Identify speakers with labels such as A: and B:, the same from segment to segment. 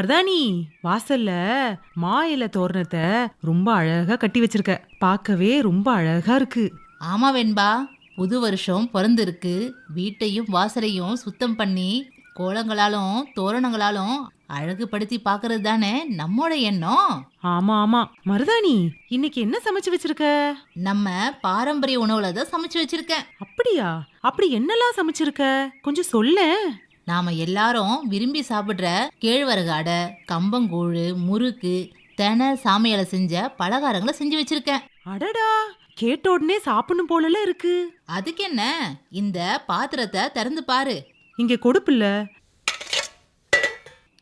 A: மருதாணி வாசல்ல மா இலை தோரணத்தை ரொம்ப அழகா கட்டி வச்சிருக்க. பார்க்கவே ரொம்ப அழகா இருக்கு.
B: ஆமா வெண்பா புது வருஷம் பிறந்திருக்கு. வீட்டையும் வாசலையும் சுத்தம் பண்ணி கோலங்களாலும் தோரணங்களாலும் அழகுபடுத்தி பார்க்கறது தானே நம்மோட எண்ணம்?
A: ஆமா ஆமா. மருதாணி இன்னைக்கு என்ன சமைச்சு வச்சிருக்க?
B: நம்ம பாரம்பரிய உணவுல தான் சமைச்சு வச்சிருக்கேன்.
A: அப்படியா? அப்படி என்னெல்லாம் சமைச்சிருக்க? கொஞ்சம் சொல்லேன்.
B: நாம எல்லாரும் விரும்பி சாப்பிடுற கேழ்வரகு அடை கம்பங்கூழு முறுக்கு தெனை சாமையால செஞ்ச பலகாரங்களை செஞ்சு வச்சிருக்கேன்.
A: அடடா கேட்ட உடனே சாப்பிடணும் போலல இருக்கு.
B: அதுக்கு என்ன? இந்த பாத்திரத்தை திறந்து பாரு.
A: இங்க கொடுப்பில்ல.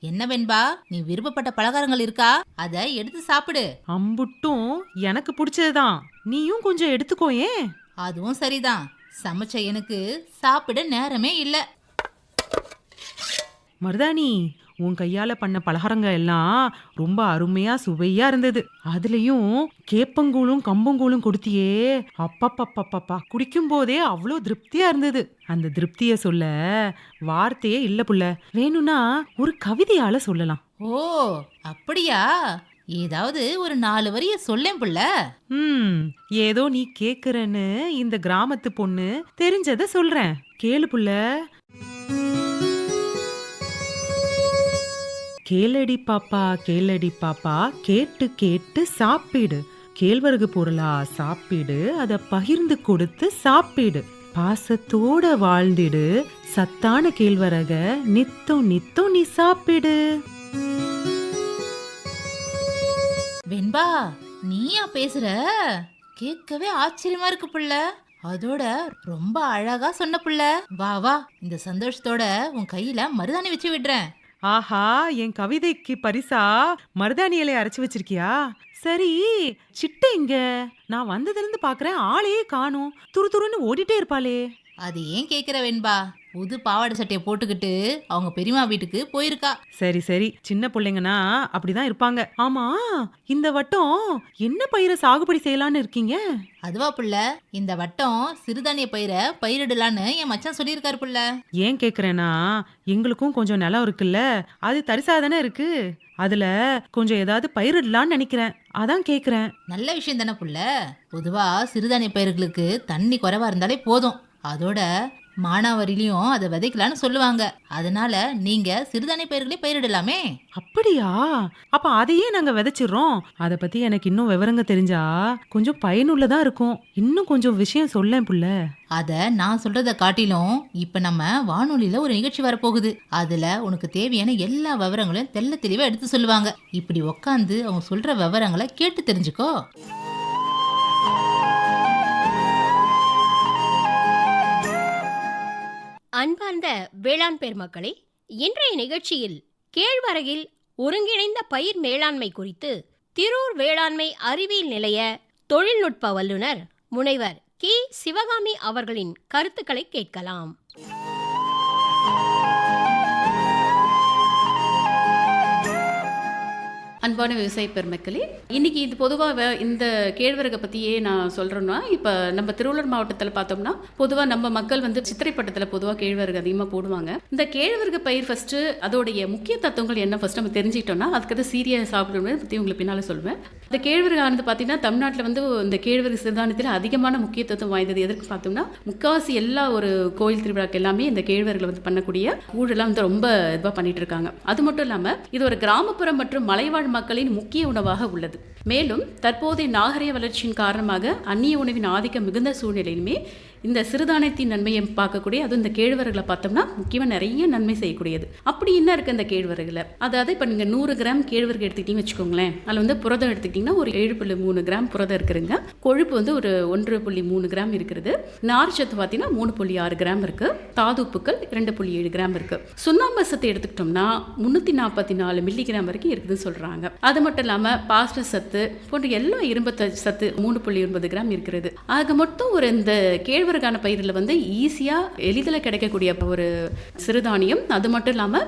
B: என்ன வெண்பா நீ விருப்பப்பட்ட பலகாரங்கள் இருக்கா? அதை எடுத்து சாப்பிடு.
A: அம்புட்டும் எனக்கு பிடிச்சதுதான். நீயும் கொஞ்சம் எடுத்துக்கோயேன்
B: அதுவும் சரிதான். சமைச்ச எனக்கு சாப்பிட நேரமே இல்ல.
A: மருதாணி உன் கையால பண்ண பலகாரங்கள் எல்லாம் ரொம்ப அருமையா சுவையா இருந்தது. அதுலயும் கேப்பங்கூழும் கம்பங்கூழும் கொடுத்தியே. அப்பப்பப்பப்பப்பா. குடிக்கும் போதே அவ்வளோ திருப்தியா இருந்தது. அந்த திருப்திய சொல்ல வார்த்தையே இல்ல புள்ள. வேணும்னா ஒரு கவிதையால சொல்லலாம்.
B: ஓ அப்படியா? ஏதாவது ஒரு நாலு வரிய சொல்லேன் புள்ள.
A: ம் ஏதோ நீ கேக்குறன்னு இந்த கிராமத்து பொண்ணு தெரிஞ்சத சொல்றேன். கேளு புள்ள. கேளடி பாப்பா கேளடி பாப்பா கேட்டு கேட்டு சாப்பிடு. கேழ்வரகு பொருளா சாப்பிடு அதை பகிர்ந்து கொடுத்து சாப்பிடு. பாசத்தோட வாழ்ந்திடு. சத்தான கேழ்வரக நித்தம் நித்தம் நீ சாப்பிடு.
B: வெண்பா நீயா பேசுற? கேட்கவே ஆச்சரியமா இருக்கு புள்ள. அதோட ரொம்ப அழகா சொன்ன புள்ள. வா வா இந்த சந்தோஷத்தோட உன் கையில மருதாணி வச்சு விடுறேன்.
A: ஆஹா என் கவிதைக்கு பரிசா? மருதாணி இலையை அரைச்சு வச்சிருக்கியா? சரி சிட்டை இங்க நான் வந்ததுல இருந்து பாக்குறேன் ஆளையே காணும். துரு துருன்னு ஓடிட்டே இருப்பாளே.
B: அது ஏன் கேக்குற வெண்பா? புது பாவாடை சட்டையை போட்டுக்கிட்டு அவங்க பெரியம்மா வீட்டுக்கு போயிருக்கா.
A: சரி சரி. சின்ன பிள்ளைங்கன்னா அப்படிதான் இருப்பாங்க. ஆமா இந்த வட்டம் என்ன பயிரை சாகுபடி செய்யலான்னு இருக்கீங்க?
B: அதுவா புள்ள இந்த வட்டம் சிறுதானிய பயிரை பயிரிடலான்னு என் மச்சான் சொல்லியிருக்காரு புள்ள.
A: ஏன் கேக்குறேன்னா எங்களுக்கும் கொஞ்சம் நிலம் இருக்குல்ல அது தரிசா தானே இருக்கு. அதுல கொஞ்சம் ஏதாவது பயிரிடலான்னு நினைக்கிறேன். அதான் கேக்குறேன்.
B: நல்ல விஷயம் தானே புள்ள. பொதுவா சிறுதானிய பயிர்களுக்கு தண்ணி குறைவா இருந்தாலே போதும். அதோட மானாவரிலையும் அதை விதைக்கலான்னு சொல்லுவாங்க. அதனால நீங்க சிறுதானிய பயிர்களே பயிரிடலாமே.
A: அப்படியா? அப்ப அதையே நாங்க விதைச்சிடுறோம். அத பத்தி எனக்கு இன்னும் விவரங்க தெரிஞ்சா கொஞ்சம் பயனுள்ளதா இருக்கும். இன்னும் கொஞ்சம் விஷயம் சொல்லேன் புள்ள.
B: அத நான் சொல்றத காட்டிலும் இப்ப நம்ம வானொலியில ஒரு நிகழ்ச்சி வரப்போகுது. அதுல உனக்கு தேவையான எல்லா விவரங்களையும் தெள்ள தெளிவா எடுத்து சொல்லுவாங்க. இப்படி உக்காந்து அவங்க சொல்ற விவரங்களை கேட்டு தெரிஞ்சுக்கோ.
C: அன்பார்ந்த வேளாண் பெருமக்களே இன்றைய நிகழ்ச்சியில் கேழ்வரகில் ஒருங்கிணைந்த பயிர் மேலாண்மை குறித்து திரூர் வேளாண்மை அறிவியல் நிலைய தொழில்நுட்ப வல்லுநர் முனைவர் கி. சிவகாமி அவர்களின் கருத்துக்களை கேட்கலாம்.
D: அன்பான விவசாய பெருமக்களே இன்னைக்கு இது பொதுவாக இந்த கேழ்வரகை பற்றியே நான் சொல்கிறேன்னா இப்போ நம்ம திருவள்ளூர் மாவட்டத்தில் பார்த்தோம்னா பொதுவாக நம்ம மக்கள் வந்து சித்திரைப்பட்டத்தில் பொதுவாக கேழ்வரகு அதிகமாக போடுவாங்க. இந்த கேழ்வரகு பயிர் ஃபஸ்ட்டு அதோடைய முக்கிய தத்துவங்கள் என்ன ஃபஸ்ட் நம்ம தெரிஞ்சுக்கிட்டோம்னா அதுக்கு அது சீரியஸ் சாப்பிடணும் பற்றி உங்களுக்கு பின்னால் சொல்லுவேன் இந்த கேழ்வரகு ஆனது பார்த்தீங்கன்னா தமிழ்நாட்டில் வந்து இந்த கேழ்வரகு சிறுதானத்தில் அதிகமான முக்கியத்துவம் வாய்ந்தது எதற்கு பார்த்தோம்னா முக்காவாசி எல்லா ஒரு கோயில் திருவிழாக்கு எல்லாமே இந்த கேழ்வரகில் வந்து பண்ணக்கூடிய ஊழலாம் வந்து ரொம்ப இதுவாக பண்ணிட்டு இருக்காங்க. அது மட்டும் இல்லாமல் இது ஒரு கிராமப்புறம் மற்றும் மலைவாழ் மக்களின் முக்கிய உணவாக உள்ளது. மேலும் தற்போதைய நாகரிக வளர்ச்சியின் காரணமாக அந்நிய உணவின் ஆதிக்கம் மிகுந்த சூழ்நிலையிலுமே இந்த சிறுதானியத்தின் நன்மையை பார்க்கக்கூடிய அதுவும் இந்த கேழ்வரகளை பார்த்தோம்னா முக்கியமாக நிறைய நன்மை செய்யக்கூடியது. அப்படி என்ன இருக்குது அந்த கேழ்வரகில்? அதாவது இப்போ நீங்கள் நூறு கிராம் கேழ்வரகு எடுத்துக்கிட்டீங்க வச்சுக்கோங்களேன். அதில் வந்து புரதம் எடுத்துக்கிட்டிங்கன்னா ஒரு ஏழு புள்ளி மூணு கிராம் புரதம் இருக்குதுங்க. கொழுப்பு வந்து ஒரு ஒன்று புள்ளி மூணு கிராம் இருக்கிறது சத்து பார்த்தீங்கன்னா மூணு புள்ளி ஆறு கிராம் இருக்குது தாதுப்புக்கள் இரண்டு புள்ளி ஏழு கிராம் இருக்குது சுண்ணாம்பு சத்து எடுத்துக்கிட்டோம்னா முந்நூற்றி நாற்பத்தி நாலு மில்லி கிராம் வரைக்கும் இருக்குதுன்னு சொல்கிறாங்க அது மட்டும் இல்லாமல் பாஸ்பரஸ் சத்து போன்ற எல்லா இரும்பு சத்து மூணு புள்ளி ஒன்பது கிராம் இருக்கிறது. ஆக மொத்தம் ஒரு இந்த கேழ்வரகான பயிரில் வந்து ஈஸியாக எளிதில் கிடைக்கக்கூடிய ஒரு சிறுதானியம். அது மட்டும் இல்லாமல்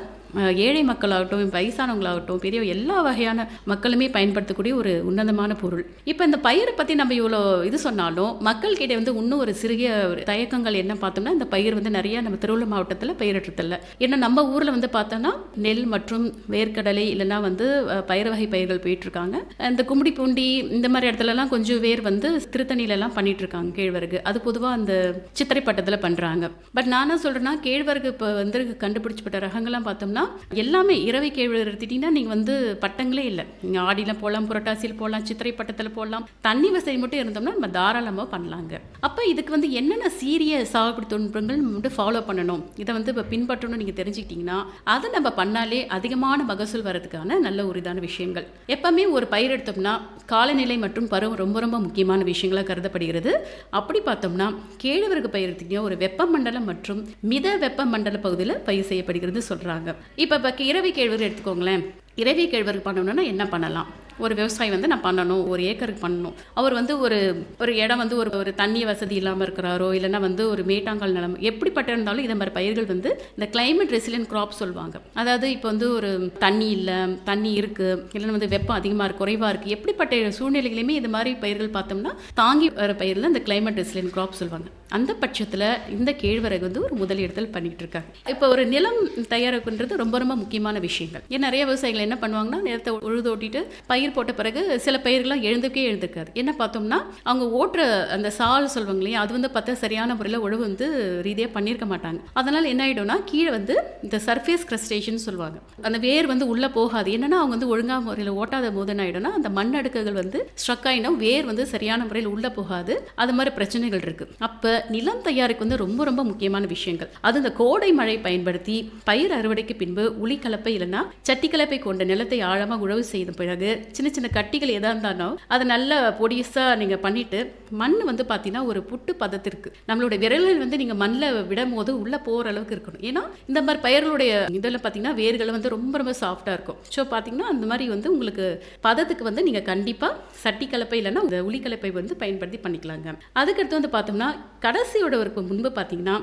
D: ஏழை மக்களாகட்டும் வயசானவங்களாகட்டும் பெரிய எல்லா வகையான மக்களுமே பயன்படுத்தக்கூடிய ஒரு உன்னதமான பொருள். இப்போ இந்த பயிரை பற்றி நம்ம இவ்வளோ இது சொன்னாலும் மக்கள்கிட்ட வந்து இன்னும் ஒரு சிறிய ஒரு தயக்கங்கள் என்ன பார்த்தோம்னா இந்த பயிர் வந்து நிறைய நம்ம திருவள்ளூர் மாவட்டத்தில் பயிரிட்டுறதில்ல ஏன்னா நம்ம ஊரில் வந்து பார்த்தோம்னா நெல் மற்றும் வேர்க்கடலை இல்லைன்னா வந்து பயிர் வகை பயிர்கள் போயிட்டுருக்காங்க. இந்த கும்படி பூண்டி இந்த மாதிரி இடத்துலலாம் கொஞ்சம் வேர் வந்து திருத்தணியிலலாம் பண்ணிகிட்ருக்காங்க கேழ்வரகு. அது பொதுவாக அந்த சித்திரை பட்டத்தில் பண்ணுறாங்க பட் நான் என்ன சொல்கிறேன்னா கேழ்வரகு இப்போ வந்து கண்டுபிடிச்சப்பட்ட ரகங்கள்லாம் பார்த்தோம்னா எல்லாமே இரவை கேழ்வரகு எடுத்துட்டிங்கன்னா நீங்கள் வந்து பட்டங்களே இல்லை. நீங்கள் ஆடியில் போடலாம் புரட்டாசியில் போடலாம் சித்திரை பட்டத்தில் போடலாம் தண்ணி வசதி மட்டும் இருந்தோம்னா நம்ம தாராளமாக பண்ணலாங்க. அப்போ இதுக்கு வந்து என்னென்ன சீரிய சாகுபடி தொழில்நுட்பங்கள் நம்ம வந்து ஃபாலோ பண்ணணும்? இதை வந்து இப்போ பின்பற்றணும்னு நீங்கள் தெரிஞ்சுக்கிட்டிங்கன்னா அதை நம்ம பண்ணாலே அதிகமான மகசூல் வரதுக்கான நல்ல ஒரு இதான விஷயங்கள். எப்பவுமே ஒரு பயிர் எடுத்தோம்னா காலநிலை மற்றும் பருவம் ரொம்ப ரொம்ப முக்கியமான விஷயங்களாக கருதப்படுகிறது. அப்படி பார்த்தோம்னா கேழ்வரகு பயிர் எடுத்தீங்கன்னா ஒரு வெப்பமண்டலம் மற்றும் மித வெப்பமண்டல பகுதியில் பயிர் செய்யப்படுகிறது சொல்கிறாங்க இப்போ இப்போ இரவி கேழ்வரகு எடுத்துக்கோங்களேன். இரவி கேழ்வரகு பண்ணணும்னா என்ன பண்ணலாம்? ஒரு விவசாயி வந்து நான் பண்ணணும் ஒரு ஏக்கருக்கு பண்ணணும். அவர் வந்து ஒரு ஒரு இடம் வந்து ஒரு ஒரு தண்ணி வசதி இல்லாமல் இருக்கிறாரோ இல்லைன்னா வந்து ஒரு மேட்டாங்கால் நிலம் எப்படிப்பட்ட இருந்தாலும் இதை மாதிரி பயிர்கள் வந்து இந்த கிளைமேட் ரெசிலியன் க்ராப் சொல்லுவாங்க. அதாவது இப்போ வந்து ஒரு தண்ணி இல்லை தண்ணி இருக்குது இல்லைன்னா வந்து வெப்பம் அதிகமாக இருக்குது குறைவாக இருக்குது எப்படிப்பட்ட சூழ்நிலைகளையுமே இது மாதிரி பயிர்கள் பார்த்தோம்னா தாங்கி வர பயிரில் இந்த கிளைமேட் ரெசிலியன் க்ராப் சொல்லுவாங்க. அந்த பட்சத்தில் இந்த கேழ்வரகு வந்து ஒரு முதலிடத்தில் பண்ணிகிட்டு இருக்காங்க. இப்போ ஒரு நிலம் தயாரிப்புன்றது ரொம்ப ரொம்ப முக்கியமான விஷயங்கள். ஏன் நிறைய விவசாயிகள் என்ன பண்ணுவாங்கன்னா நிலத்தை உழுதோட்டிட்டு பயிர் போட்ட பிறகு சில பயிர்கள்லாம் எழுந்துக்கே எழுந்துக்காது. என்ன பார்த்தோம்னா அவங்க ஓட்டுற அந்த சால் சொல்லுவாங்க இல்லையா அது வந்து பார்த்தா சரியான முறையில் உழவு வந்து ரீதியாக பண்ணியிருக்க மாட்டாங்க. அதனால் என்ன ஆகிடும்னா கீழே வந்து இந்த சர்ஃபேஸ் கிரஸ்டேஷன் சொல்லுவாங்க. அந்த வேர் வந்து உள்ளே போகாது. என்னென்னா அவங்க வந்து ஒழுங்காக முறையில் ஓட்டாத போது என்ன ஆகிடும்னா அந்த மண் அடுக்குகள் வந்து ஸ்ட்ரக் ஆகினா வேர் வந்து சரியான முறையில் உள்ளே போகாது. அது மாதிரி பிரச்சனைகள் இருக்குது அப்போ நிலம் தயாரிக்கு வந்து ரொம்ப ரொம்ப முக்கியமான விஷயங்கள். அது இந்த கோடை மழை பயன்படுத்தி பயிர் அறுவடைக்கு பின்பு உளி கலப்பை இல்லைன்னா சட்டி கலப்பை கொண்ட நிலத்தை ஆழமாக உழவு செய்த பிறகு சின்ன சின்ன கட்டிகள் எதாக இருந்தாலும் அதை நல்லா பொடியஸாக நீங்கள் பண்ணிட்டு மண் வந்து பார்த்தீங்கன்னா ஒரு புட்டு பதத்திற்கு. நம்மளோட விரல்கள் வந்து நீங்கள் மண்ணில் விடும் போது உள்ளே போகிற அளவுக்கு இருக்கணும். ஏன்னா இந்த மாதிரி பயிர்களுடைய இதில் பார்த்தீங்கன்னா வேர்கள் வந்து ரொம்ப ரொம்ப சாஃப்டாக இருக்கும். ஸோ பார்த்தீங்கன்னா அந்த மாதிரி வந்து உங்களுக்கு பதத்துக்கு வந்து நீங்கள் கண்டிப்பாக சட்டி கலப்பை இல்லைன்னா இந்த உளி கலப்பை வந்து பயன்படுத்தி பண்ணிக்கலாங்க. அதுக்கடுத்து வந்து பார்த்தோம்னா கடைசியோட ஒரு முன்பு பார்த்தீங்கன்னா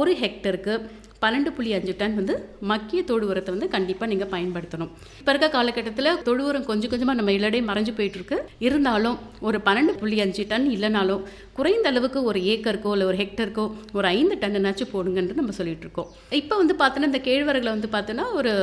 D: ஒரு ஹெக்டருக்கு பன்னெண்டு புள்ளி அஞ்சு டன் வந்து மக்கிய தொழு உரத்தை வந்து கண்டிப்பாக நீங்கள் பயன்படுத்தணும். இப்போ இருக்க காலகட்டத்தில் தொழு உரம் கொஞ்சம் கொஞ்சமாக நம்ம இல்லடே மறைஞ்சு போயிட்டுருக்கு. இருந்தாலும் ஒரு பன்னெண்டு புள்ளி அஞ்சு டன் இல்லைனாலும் குறைந்த அளவுக்கு ஒரு ஏக்கருக்கோ இல்லை ஒரு ஹெக்டருக்கோ ஒரு ஐந்து டன்னுனாச்சும் போடுங்கன்ட்டு நம்ம சொல்லிட்டு இருக்கோம். இப்போ வந்து பார்த்தோன்னா இந்த கேழ்வரகளை வந்து பார்த்தோன்னா ஒரு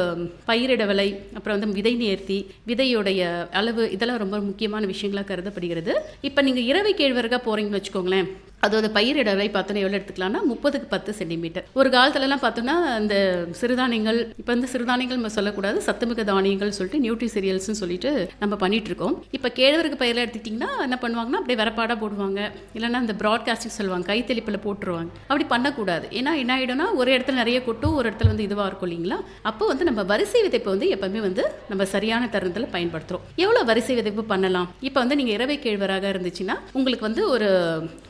D: பயிரிட விலை அப்புறம் வந்து விதை நேர்த்தி விதையோடைய அளவு இதெல்லாம் ரொம்ப முக்கியமான விஷயங்களாக கருதப்படுகிறது. இப்போ நீங்கள் இரவை கேழ்வரகாக போகிறீங்கன்னு வச்சுக்கோங்களேன். அதோட பயிரிட விலை பார்த்தோன்னா எவ்வளோ எடுத்துக்கலாம்னா முப்பதுக்கு பத்து சென்டிமீட்டர். ஒரு காலத்துலலாம் பார்த்தோன்னா இந்த சிறுதானியங்கள் இப்போ வந்து சிறுதானியங்கள் நம்ம சொல்லக்கூடாது சத்துமிக்க தானியங்கள் சொல்லிட்டு நியூட்ரி சீரியல்ஸ்னு சொல்லிட்டு நம்ம பண்ணிட்டு இருக்கோம் இப்போ கேழ்வரகு பயிரில் எடுத்துக்கிட்டிங்கன்னா என்ன பண்ணுவாங்கன்னா அப்படியே வரப்பாடாக போடுவாங்க. இல்லைன்னா இந்த ப்ராட்காஸ்டிங் சொல்லுவாங்க கைத்தெளிப்பில் போட்டுருவாங்க. அப்படி பண்ணக்கூடாது. ஏன்னா என்ன ஆகிடும்னா ஒரு இடத்துல நிறைய கொட்டும் ஒரு இடத்துல வந்து இதுவாக இருக்கும் இல்லைங்களா? அப்போ வந்து நம்ம வரிசை விதைப்பை வந்து எப்போவுமே வந்து நம்ம சரியான தருணத்தில் பயன்படுத்துகிறோம் எவ்வளோ வரிசை விதைப்பு பண்ணலாம்? இப்போ வந்து நீங்கள் இரவை கேழ்வராக இருந்துச்சுன்னா உங்களுக்கு வந்து ஒரு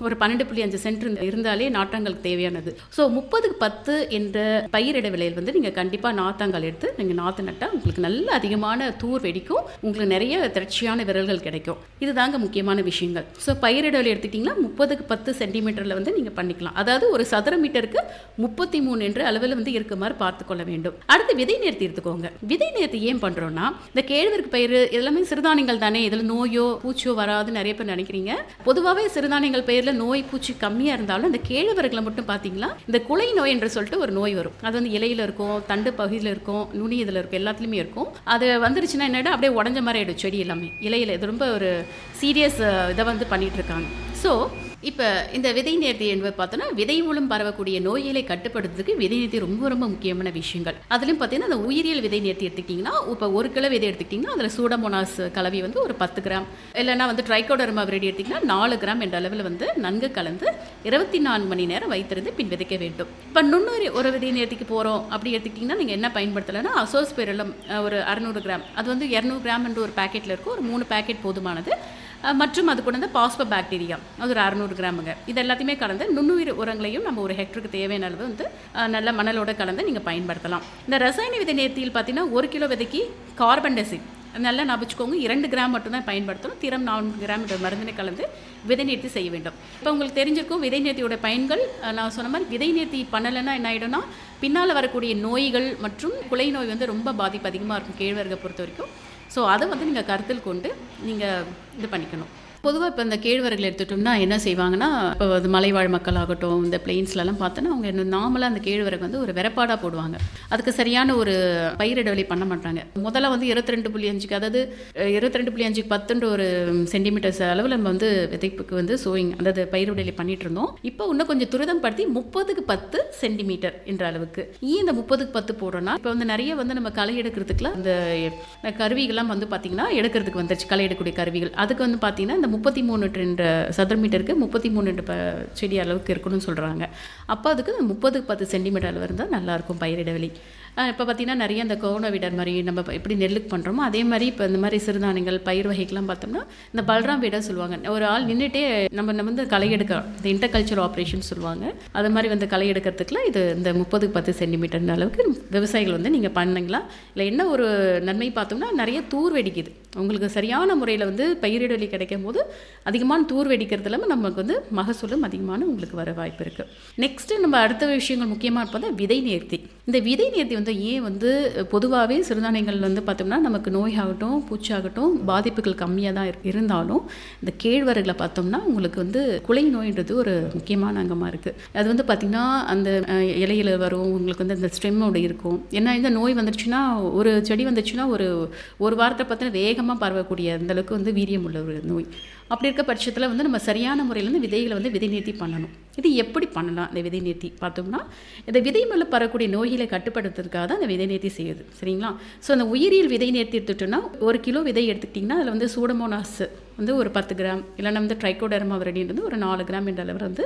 D: ஒரு பன்னெண்டு புள்ளி அஞ்சு சென்ட் இருந்தாலே நாற்றங்களுக்கு தேவையானது. ஸோ முப்பதுக்கு பத்து என்ற பயிரிட விலையில் வந்து நீங்கள் கண்டிப்பாக நாத்தாங்கால் எடுத்து நீங்கள் நாற்று நட்டால் உங்களுக்கு நல்ல அதிகமான தூர் வெடிக்கும். உங்களுக்கு நிறைய திரட்சியான விரல்கள் கிடைக்கும். இதுதாங்க முக்கியமான விஷயங்கள். ஸோ பயிரிட விலை எடுத்துக்கிட்டிங்கன்னா முப்பதுக்கு பத்து சென்டிமீட்டரில் வந்து நீங்கள் பண்ணிக்கலாம். அதாவது ஒரு சதுர மீட்டருக்கு முப்பத்தி மூணு என்ற அளவில் வந்து இருக்க மாதிரி பார்த்துக்கொள்ள வேண்டும். அடுத்து விதை நேர்த்தி எடுத்துக்கோங்க. விதை நேர்த்தி ஏன் பண்ணுறோன்னா இந்த கேழ்வரகு பயிர் எல்லாமே சிறுதானியங்கள் தானே. இதில் நோயோ பூச்சியோ வராதுன்னு நிறைய பேர் நினைக்கிறீங்க. பொதுவாகவே சிறுதானியங்கள் பயிரில் நோய் பூச்சி கம்மியாக இருந்தாலும் இந்த கேழ்வரகுல மட்டும் பார்த்தீங்களா இந்த குலை நோய் என்று சொல்லிட்டு ஒரு நோய் வரும். அது வந்து இலையில் இருக்கும் தண்டு பகுதியில் இருக்கும் நுனி இதில் இருக்கும் எல்லாத்துலேயுமே இருக்கும். அது வந்துருச்சுன்னா என்னடா அப்படியே உடஞ்ச மாதிரி ஆகிடும் செடி எல்லாமே. இலையில் இது ரொம்ப ஒரு சீரியஸ் இதை வந்து பண்ணிகிட்ருக்காங்க இருக்காங்க. ஸோ இப்போ இந்த விதை நேர்த்தி என்பது பார்த்தோன்னா விதை மூலம் பரவக்கூடிய நோய்களை கட்டுப்படுத்துறதுக்கு விதை நேர்த்தி ரொம்ப ரொம்ப முக்கியமான விஷயங்கள். அதுலேயும் பார்த்தீங்கன்னா அந்த உயிரியல் விதை நேர்த்தி எடுத்துக்கிட்டிங்கன்னா இப்போ ஒரு கிலோ விதை எடுத்துக்கிட்டிங்கன்னா அதில் சூடமோனாஸ் கலவி வந்து ஒரு பத்து கிராம். இல்லைன்னா வந்து ட்ரைகோடர்மா விரடி எடுத்திங்கன்னா நாலு கிராம் என்ற அளவில் வந்து நன்கு கலந்து இருபத்தி நான்கு மணி நேரம் வைத்திருந்து பின் விதைக்க வேண்டும். இப்போ நுண்ணுயிரி ஒரு விதை நேர்த்திக்கு போகிறோம் அப்படி எடுத்துக்கிட்டிங்கன்னா நீங்கள் என்ன பயன்படுத்தலைன்னா அசோஸ் பெருளம் ஒரு அறநூறு கிராம். அது வந்து இரநூறு கிராம் என்ற ஒரு பேக்கெட்டில் இருக்கும். ஒரு மூணு பேக்கெட் போதுமானது. மற்றும் அது கூட வந்து பாஸ்போ பாக்டீரியா அது ஒரு அறநூறு கிராமுங்க. இது எல்லாத்தையுமே கலந்து நுண்ணுயிர் உரங்களையும் நம்ம ஒரு ஹெக்டருக்கு தேவையான அளவு வந்து நல்ல மணலோட கலந்து நீங்கள் பயன்படுத்தலாம். இந்த ரசாயன விதை நேர்த்தியில் பார்த்தீங்கன்னா ஒரு கிலோ விதைக்கு கார்பன் டெசிட் நல்லா ஞாபகம் இரண்டு கிராம் மட்டும்தான் பயன்படுத்தணும். திறம் நான்கு கிராம் என்ற மருந்தினை கலந்து விதை நேர்த்தி செய்ய வேண்டும். இப்போ உங்களுக்கு தெரிஞ்சிருக்கும் விதை நேர்த்தியோட பயன்கள் நான் சொன்ன மாதிரி விதை நேர்த்தி பண்ணலைன்னா என்ன ஆகிடும்னா பின்னால் வரக்கூடிய நோய்கள் மற்றும் குலை நோய் வந்து ரொம்ப பாதிப்பு அதிகமாக இருக்கும் கேழ்வரகை பொறுத்த வரைக்கும். ஸோ அதை வந்து நீங்கள் கருத்தில் கொண்டு நீங்கள் இது பண்ணிக்கணும். பொதுவாக இப்போ இந்த கேழ்வரகுல எடுத்துட்டோம்னா என்ன செய்வாங்கன்னா இப்போ அது மலைவாழ் மக்கள் ஆகட்டும் இந்த பிளெயின்ஸ்லலாம் பார்த்தோன்னா அவங்க என்ன நார்மலாக அந்த கேழ்வரகு வந்து ஒரு வெறப்பாடாக போடுவாங்க. அதுக்கு சரியான ஒரு பயிரிடவெளி பண்ண மாட்டாங்க. முதல்ல வந்து இருபத்தி ரெண்டு புள்ளி அஞ்சுக்கு அதாவது இருபத்தி ரெண்டு புள்ளி அஞ்சுக்கு பத்துன்ற ஒரு சென்டிமீட்டர்ஸ் அளவில் நம்ம வந்து விதைப்புக்கு வந்து சோயிங் அதாவது பயிரிடவெளி பண்ணிட்டு இருந்தோம் இப்போ இன்னும் கொஞ்சம் துரிதம் படுத்தி முப்பதுக்கு பத்து சென்டிமீட்டர் என்ற அளவுக்கு. ஏன் இந்த முப்பதுக்கு பத்து போடுறோம்னா இப்போ வந்து நிறைய வந்து நம்ம களை எடுக்கிறதுக்குலாம் இந்த கருவிகள்லாம் வந்து பார்த்திங்கன்னா எடுக்கிறதுக்கு வந்துருச்சு. களை எடுக்கக்கூடிய கருவிகள். அதுக்கு வந்து பார்த்திங்கன்னா இந்த முப்பத்தி மூணு என்ற சதுர மீட்டருக்கு முப்பத்தி மூணு ப செடி அளவுக்கு இருக்கணும்னு சொல்கிறாங்க அப்போ அதுக்கு முப்பது பத்து சென்டிமீட்டர் அளவு இருந்தால் நல்லாயிருக்கும் பயிரிடவெளி இப்போ பார்த்திங்கன்னா நிறைய இந்த கோண மாதிரி நம்ம எப்படி நெல்லுக்கு பண்ணுறோமோ அதே மாதிரி இப்போ இந்த மாதிரி சிறுதானியங்கள் பயிர் வகைகள்லாம் பார்த்தோம்னா இந்த பல்ராம் வீடாக சொல்லுவாங்க. ஒரு ஆள் நின்றுட்டே நம்ம நம்ம வந்து களை எடுக்க இந்த இன்டர்கல்ச்சர் ஆப்ரேஷன் சொல்லுவாங்க. அது மாதிரி வந்து களை எடுக்கிறதுக்குலாம் இது இந்த முப்பதுக்கு பத்து சென்டிமீட்டர் அளவுக்கு விவசாயிகள் வந்து நீங்கள் பண்ணீங்களா? இல்லை என்ன ஒரு நன்மை பார்த்தோம்னா நிறைய தூர் வெடிக்குது. உங்களுக்கு சரியான முறையில் வந்து பயிரிடலி கிடைக்கும் போது அதிகமான தூர் வெடிக்கிறது இல்லாமல் நமக்கு வந்து மகசூலும் அதிகமான உங்களுக்கு வர வாய்ப்பு இருக்குது நெக்ஸ்ட்டு நம்ம அடுத்த விஷயங்கள் முக்கியமாக இருப்பது விதை நேர்த்தி. இந்த விதை நேர்த்தி வந்து ஏன் வந்து பொதுவாகவே சிறுதானியங்கள் வந்து பார்த்தோம்னா நமக்கு நோயாகட்டும் பூச்சாகட்டும் பாதிப்புகள் கம்மியாக தான் இருந்தாலும் இந்த கேழ்வரகில் பார்த்தோம்னா உங்களுக்கு வந்து குலை நோயின்றது ஒரு முக்கியமான அங்கமாக இருக்குது அது வந்து பார்த்திங்கன்னா அந்த இலையில் வரும் உங்களுக்கு வந்து அந்த ஸ்டெம்மோட இருக்கும். ஏன்னா இந்த நோய் வந்துருச்சுன்னா ஒரு செடி வந்துச்சுன்னா ஒரு ஒரு வாரத்தை பார்த்தீங்கன்னா வேகமாக பரவக்கூடிய அந்தளவுக்கு வந்து வீரியம் உள்ள ஒரு நோய். அப்படி இருக்க பட்சத்தில் வந்து நம்ம சரியான முறையில் வந்து விதைகளை வந்து விதை நேர்த்தி பண்ணணும். இது எப்படி பண்ணலாம்? இந்த விதை நேர்த்தி பார்த்தோம்னா இந்த விதை மேலே பரக்கூடிய நோய்களை கட்டுப்படுத்துறதுக்காக தான் இந்த விதை நேர்த்தி செய்யுது. சரிங்களா? ஸோ அந்த உயிரியல் விதை நேர்த்தி எடுத்துட்டோம்னா ஒரு கிலோ விதை எடுத்துக்கிட்டிங்கன்னா அதில் வந்து சூடமோனாஸ் வந்து ஒரு பத்து கிராம் இல்லைன்னா வந்து ட்ரைகோடர்மா வந்து ஒரு நாலு கிராம் என்ற அளவில் வந்து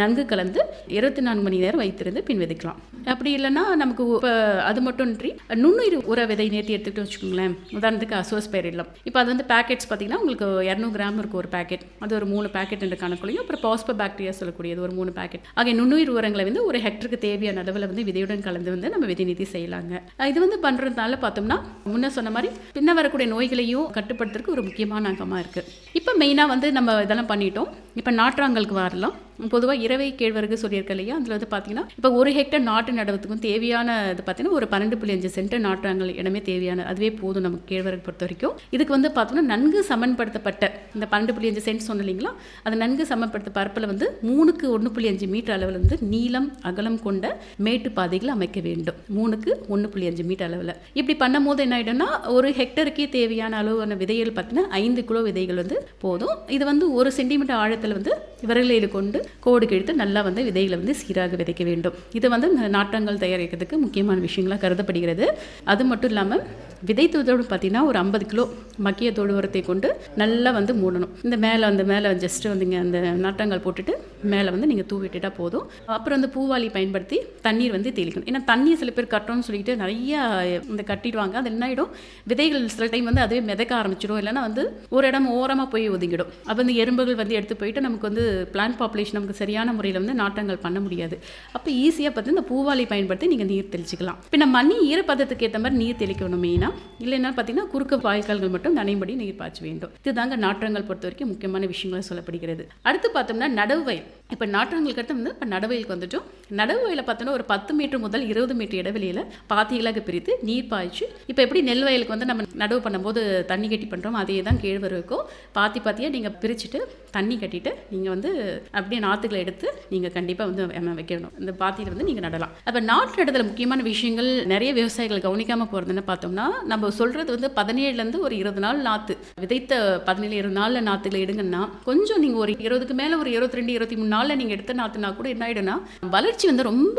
D: நன்கு கலந்து இருபத்தி நான்கு மணி நேரம் வைத்திருந்து பின் விதைக்கலாம். அப்படி இல்லைன்னா நமக்கு இப்போ அது மட்டுமின்றி நுண்ணுயிர் உர விதை நேர்த்தி எடுத்துக்கிட்டு வச்சுக்கோங்களேன். உதாரணத்துக்கு அசோஸ் இல்லம் இப்போ அது வந்து பேக்கெட்ஸ் பார்த்தீங்கன்னா உங்களுக்கு இரநூறு கிராம் இருக்கும் ஒரு பேக்கெட் அது ஒரு மூணு பேக்கெட் என்ற கணக்குலையும் அப்புறம் பாஸ்போ பாக்டீரியா சொல்லக்கூடியது ஒரு மூணு பேக்கெட் ஆகிய நுண்ணுயிர் உரங்களை வந்து ஒரு ஹெக்டருக்கு தேவையான அளவில் வந்து விதையுடன் கலந்து வந்து நம்ம விதை நீத்தி செய்யலாங்க இது வந்து பண்ணுறதுனால பார்த்தோம்னா முன்ன சொன்ன மாதிரி பின்ன வரக்கூடிய நோய்களையும் கட்டுப்படுத்துறதுக்கு ஒரு முக்கியமான அங்கமாக இருக்குது இப்போ மெயினாக வந்து நம்ம இதெல்லாம் பண்ணிட்டோம். இப்போ நாற்றாங்கலுக்கு வரலாம். பொதுவாக இரவை கேழ்வரகு சொல்லியிருக்க இல்லையா? அதில் வந்து பார்த்தீங்கன்னா இப்போ ஒரு ஹெக்டர் நாட்டு நடவத்துக்கும் தேவையான இது பார்த்தீங்கன்னா ஒரு பன்னெண்டு புள்ளி அஞ்சு சென்ட் நாற்றாங்கல் இடமே தேவையான அதுவே போதும் நமக்கு கேழ்வரகு பொறுத்த வரைக்கும். இதுக்கு வந்து பார்த்தோம்னா நன்கு சமன்படுத்தப்பட்ட இந்த பன்னெண்டு புள்ளி அஞ்சு சென்ட் சொன்ன இல்லைங்களா? அது நன்கு சமன்படுத்த பரப்பில் வந்து மூணுக்கு ஒன்று புள்ளி அஞ்சு மீட்டர் அளவில் வந்து நீளம் அகலம் கொண்ட மேட்டு பாதைகள் அமைக்க வேண்டும். மூணுக்கு ஒன்று புள்ளி அஞ்சு மீட்டர் அளவில். இப்படி பண்ணும்போது என்ன ஆகிடும்னா ஒரு ஹெக்டருக்கே தேவையான அளவான விதைகள் பார்த்தீங்கன்னா ஐந்து கிலோ விதைகள் வந்து போதும். இது வந்து ஒரு சென்டிமீட்டர் ஆழத்தில் வந்து விரலையில் கொண்டு கோடு கிழித்து நல்லா வந்து விதைகளை வந்து சீராக விதைக்க வேண்டும். இது வந்து நாட்டங்கள் நாற்றங்கள் தயாரிக்கிறதுக்கு முக்கியமான விஷயங்களாக கருதப்படுகிறது. அது மட்டும் இல்லாமல் விதைத்ததோடு பார்த்தீங்கன்னா ஒரு ஐம்பது கிலோ மக்கிய தொழுவரத்தை கொண்டு நல்லா வந்து மூடணும். இந்த மேலே அந்த மேலே ஜஸ்ட்டு வந்துங்க அந்த நாட்டங்கள் போட்டுட்டு மேலே வந்து நீங்கள் தூவி போதும். அப்புறம் வந்து பூவாளி பயன்படுத்தி தண்ணீர் வந்து தெளிக்கணும். ஏன்னா தண்ணி சில பேர் கட்டணும்னு சொல்லிட்டு நிறைய இந்த கட்டிடுவாங்க. அது என்ன ஆகிடும் விதைகள் சில டைம் வந்து அதுவே மிதக்க ஆரம்பிச்சிடும். இல்லைன்னா வந்து ஒரு இடம் ஓரமாக போய் ஒதுங்கிடும். அப்போ இந்த எறும்புகள் வந்து எடுத்து போயிட்டு நமக்கு வந்து பிளான்ட் பாப்புலேஷன் நமக்கு சரியான முறையில் வந்து நாட்டங்கள் பண்ண முடியாது. அப்போ ஈஸியாக பார்த்து இந்த பூவாளி பயன்படுத்தி நீங்கள் நீர் தெளிச்சிக்கலாம். பின்ன மண்ணி ஈரப்பதத்துக்கு ஏற்ற மாதிரி நீர் தெளிக்கணும் மெயினாக இல்லைன்னா பார்த்தீங்கன்னா குறுக்கு வாய்க்கால்கள் மட்டும் நனைபடி நீர் பாய்ச்ச வேண்டும். இதுதாங்க நாற்றங்கள் பொறுத்த வரைக்கும் முக்கியமான விஷயங்கள் சொல்லப்படுகிறது. அடுத்து பார்த்தோம்னா நடவு வயல் இப்போ நாற்றங்களுக்கு அடுத்து வந்து இப்போ நடவயலுக்கு வந்துட்டோம். நடவு வயலை பார்த்தோன்னா ஒரு பத்து மீட்டர் முதல் இருபது மீட்டர் இடைவெளியில் பாத்திகளாக பிரித்து நீர் பாய்ச்சி இப்போ எப்படி நெல் வயலுக்கு வந்து நம்ம நடவு பண்ணும்போது தண்ணி கட்டி பண்ணுறோம் அதே தான் கேழ்வரவுக்கும் பாத்தி பாத்தியாக நீங்கள் பிரிச்சுட்டு தண்ணி கட்டிட்டு நீங்கள் வந்து அப்படியே நாற்றுகளை எடுத்து நீங்கள் கண்டிப்பாக வந்து வைக்கணும். இந்த பாத்தியில் வந்து நீங்கள் நடலாம். அப்போ நாற்று நடுதல முக்கியமான விஷயங்கள் நிறைய விவசாயிகள் கவனிக்காமல் போகிறதுன்னு பார்த்தோம்னா நம்ம சொல்கிறது வந்து பதினேழுலேருந்து ஒரு இருபது நாள் நாற்று விதைத்த பதினேழு இருபது நாளில் நாற்றுகளை எடுங்கன்னா கொஞ்சம் நீங்கள் ஒரு இருபதுக்கு மேலே ஒரு இருபத்தி ரெண்டு இருபத்தி மூணு நாளில் நீங்கள் எடுத்து நாற்றுனா கூட என்ன ஆகிடும்னா வளர்ச்சி வந்து ரொம்ப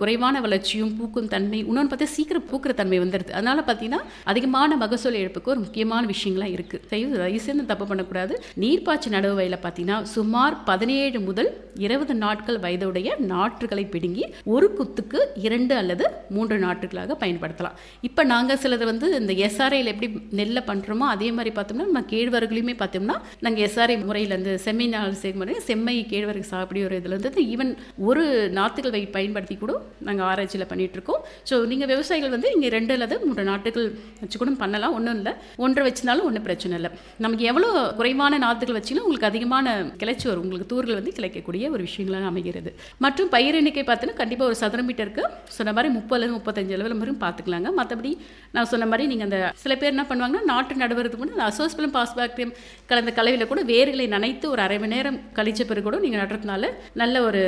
D: குறைவான வளர்ச்சியும் பூக்கும் தன்மை இன்னொன்று பார்த்தா சீக்கிரம் பூக்கிற தன்மை வந்துடுது அதனால் பார்த்தீங்கன்னா அதிகமான மகசூல் இழப்புக்கு ஒரு முக்கியமான விஷயங்களாக இருக்குது தயவு தயவுசெய்து தப்பு பண்ணக்கூடாது. நீர்ப்பாய்ச்சி நடவு வயலில் பார்த்தீங்கன்னா சுமார் பதினேழு முதல் இருபது நாட்கள் வயதுடைய நாற்றுகளை பிடுங்கி ஒரு குத்துக்கு இரண்டு அல்லது மூன்று நாற்றுகளாக பயன்படுத்தலாம். இப்போ நாங்கள் சிலது வந்து இந்த எஸ்ஆர்ஐயில் எப்படி நெல்லை பண்ணுறோமோ அதே மாதிரி பார்த்தோம்னா நம்ம கேழ்வரகுலையுமே பார்த்தோம்னா நாங்கள் எஸ்ஆர்ஐ முறையில் இந்த செம்மை நாள் செய்முறை செம்மை கேழ்வரகு சாப்பிடி ஒரு இதில் ஈவன் ஒரு நாற்றுகள் வை பயன்படுத்தி கூட நாங்கள் ஆராய்ச்சியில் பண்ணிகிட்ருக்கோம் ஸோ நீங்கள் விவசாயிகள் வந்து இங்கே ரெண்டு அல்லது மூன்று நாட்டுகள் வச்சு கூட பண்ணலாம். ஒன்றும் இல்லை. ஒன்றை வச்சுனாலும் ஒன்றும் பிரச்சனை இல்லை. நமக்கு எவ்வளோ குறைவான நாற்றுகள் வச்சிலும் உங்களுக்கு அதிகமான கிளைச்சி வரும். உங்களுக்கு தூர்கள் வந்து கிளைக்கக்கூடிய ஒரு விஷயங்களாக அமைகிறது. மற்றும் பயிர் எண்ணிக்கை பார்த்தீங்கன்னா கண்டிப்பாக ஒரு சதுர மீட்டருக்கு சொன்ன மாதிரி முப்பதுலேருந்து முப்பத்தஞ்சு அளவில் வரையும் பார்த்துக்கலாங்க. மற்றபடி நான் சொன்ன மாதிரி நீங்கள் அந்த சில பேர் என்ன பண்ணுவாங்கன்னா நாட்டு நடுவதுக்கு முன்னாடி அந்த அசோஸ்பிலம் பாஸ்பாக்டியம் கலந்த கலவையில் கூட வேர்களை நனைத்து ஒரு அரை மணி நேரம் கழிச்ச பிறகு கூட நீங்கள் பண்ணுறதுனால நல்ல ஒரு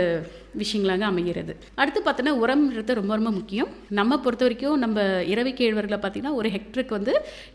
D: விஷயங்களாக அமைகிறது. அடுத்து பார்த்தோன்னா உரம்ன்றது ரொம்ப ரொம்ப முக்கியம். நம்ம பொறுத்த வரைக்கும் நம்ம இரவி கேழ்வர்களை பார்த்தீங்கன்னா ஒரு ஹெக்டருக்கு வந்து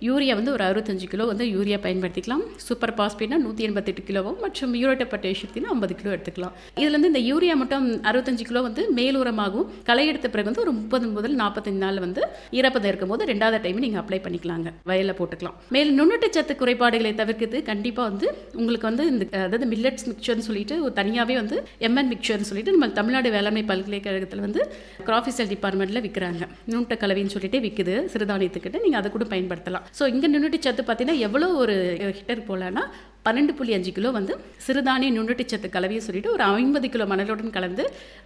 D: யூரியா வந்து ஒரு அறுபத்தஞ்சு கிலோ வந்து யூரியா பயன்படுத்திக்கலாம். சூப்பர் பாஸ்பேட்னா நூற்றி எண்பத்தெட்டு கிலோவும் மற்றும் யூரோட்ட பொட்டேஷியத்தினா ஐம்பது கிலோ எடுத்துக்கலாம். இதில் வந்து இந்த யூரியா மட்டும் அறுபத்தஞ்சு கிலோ வந்து மேல் உரமாகவும் களை எடுத்த பிறகு வந்து ஒரு முப்பது முதல் நாற்பத்தஞ்சு நாள் வந்து ஈரப்பதம் இருக்கும்போது ரெண்டாவது டைம் நீங்கள் அப்ளை பண்ணிக்கலாங்க. வயலில் போட்டுக்கலாம். மேல் நுண்ணூட்டச்சத்து குறைபாடுகளை தவிர்க்கிறது கண்டிப்பாக வந்து உங்களுக்கு வந்து இந்த அதாவது மில்லட்ஸ் மிக்சர்னு சொல்லிட்டு ஒரு தனியாகவே வந்து எம்என் மிக்சர்னு சொல்லிட்டு நம்ம தமிழ்நாடு வேளாண்மை பல்கலைக்கழகத்தில் வந்து கிராஃபிசல் டிபார்ட்மெண்ட்டில் விற்கிறாங்க நுண்ட கலவின்னு சொல்லிட்டு விற்குது சிறுதானியத்துக்கிட்ட. நீங்கள் அதை கூட பயன்படுத்தலாம். ஸோ இங்கே நுண்ணுட்டி சத்து பார்த்தீங்கன்னா எவ்வளோ ஒரு ஹிட்டர் போலன்னா பன்னெண்டு புள்ளி அஞ்சு கிலோ வந்து சிறுதானிய நுண்ணூட்டச்சத்து கலவையை சொல்லிட்டு ஒரு ஐம்பது கிலோ மணலுடன் கலந்து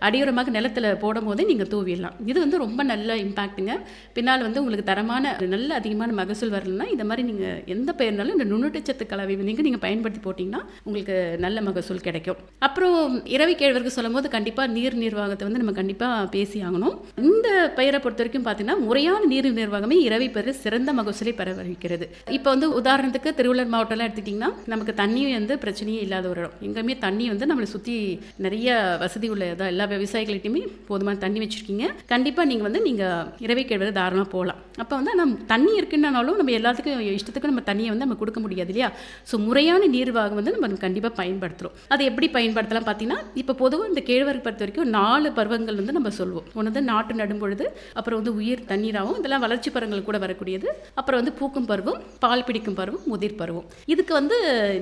D: அடியோரமாக நிலத்தில் போடும் போதே நீங்கள் தூவிடலாம். இது வந்து ரொம்ப நல்ல இம்பாக்ட்டுங்க. பின்னால் வந்து உங்களுக்கு தரமான நல்ல அதிகமான மகசூல் வரலன்னா இந்த மாதிரி நீங்கள் எந்த பயிர்னாலும் இந்த நுண்ணுட்டிச்சத்து கலவை வந்து நீங்கள் பயன்படுத்தி போட்டிங்கன்னா உங்களுக்கு நல்ல மகசூல் கிடைக்கும். அப்புறம் இரவி கேழ்வருக்கு சொல்லும் போது கண்டிப்பாக நீர் நிர்வாகத்தை வந்து நம்ம கண்டிப்பாக பேசி ஆகணும். இந்த பயிரை பொறுத்த வரைக்கும் பார்த்தீங்கன்னா முறையான நீர் நிர்வாகமே இரவி பயிர் சிறந்த மகசூலை பெற வைக்கிறது. இப்போ வந்து உதாரணத்துக்கு திருவள்ளூர் மாவட்டம்லாம் எடுத்துக்கிட்டிங்கன்னா நமக்கு தண்ணி வந்து பிரச்சனையே இல்லாத ஒரு இடம். எங்கேயுமே தண்ணி வந்து நம்மளை சுற்றி நிறைய வசதி உள்ள இதாக எல்லா விவசாயிகள்கிட்டையுமே போதுமான தண்ணி வச்சுருக்கீங்க. கண்டிப்பாக நீங்கள் வந்து நீங்கள் இரவை கேழ்வரை தாராளமாக போகலாம். அப்போ வந்து நம்ம தண்ணி இருக்குன்னாலும் நம்ம எல்லாத்துக்கும் இஷ்டத்துக்கு நம்ம தண்ணியை வந்து நம்ம கொடுக்க முடியாது இல்லையா? ஸோ முறையான நீர்வாகம் வந்து நம்ம கண்டிப்பாக பயன்படுத்துகிறோம் அதை எப்படி பயன்படுத்தலாம் பார்த்தீங்கன்னா இப்போ பொதுவாக இந்த கேழ்வரை பொறுத்த வரைக்கும் நாலு பருவங்கள் வந்து நம்ம சொல்வோம். ஒன்று வந்து நாட்டு நடும் பொழுது அப்புறம் வந்து உயிர் தண்ணீராகவும் இதெல்லாம் வளர்ச்சி பருவங்கள் கூட வரக்கூடியது. அப்புறம் வந்து பூக்கும் பருவம் பால் பிடிக்கும் பருவம் முதிர் பருவம். இதுக்கு வந்து